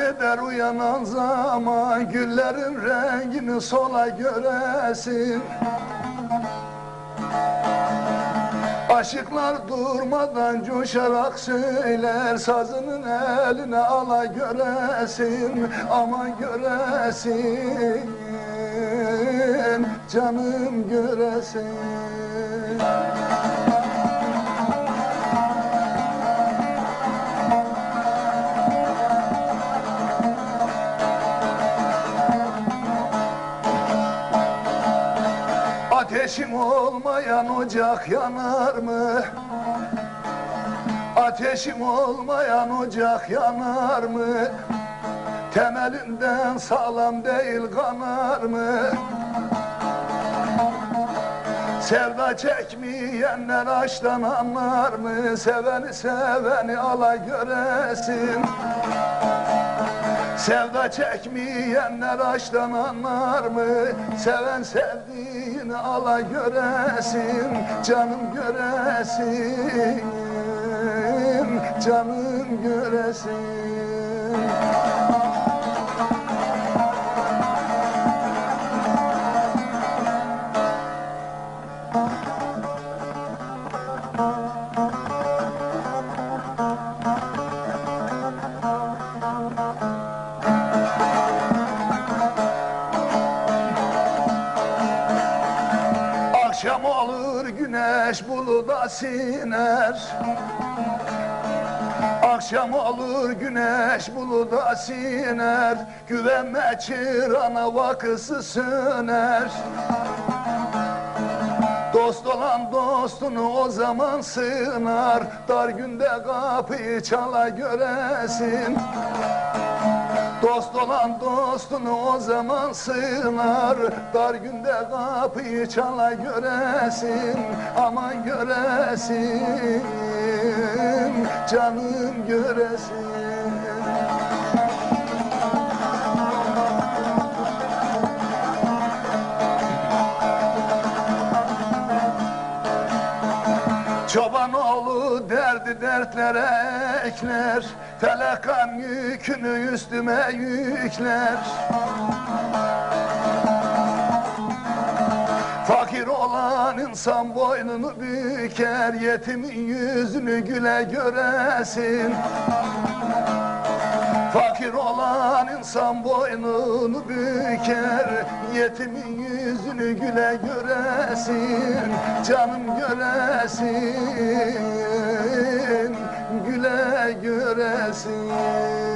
eder uyanan zaman Güllerin rengini sola göresin. Aşıklar durmadan coşarak söyler Sazının eline ala göresin Aman göresin Canım göresin Ateşim olmayan ocak yanar mı? Ateşim olmayan ocak yanar mı? Temelinden sağlam değil kanar mı? Sevda çekmeyenler aşktan anlar mı? Seveni seveni ala göresin Sevda çekmeyenler aşktan anlar mı? Seven sevdiğini ala göresin Canım göresin Canım göresin Akşam olur güneş buluda siner. Akşam olur güneş buluda siner. Güvenme çırana vakısı söner Dost olan dostunu o zaman sığınar. Dar günde kapıyı çala göresin. Dost olan dostunu o zaman sığınar. Dar günde kapıyı çala göresin. Aman göresin Canım göresin Çoban oğlu derdi dertlere ekler Felekan yükünü üstüme yükler. Fakir olan insan boynunu büker Yetimin yüzünü güle göresin Fakir olan insan boynunu büker Yetimin yüzünü güle göresin Canım göresin Güle göresin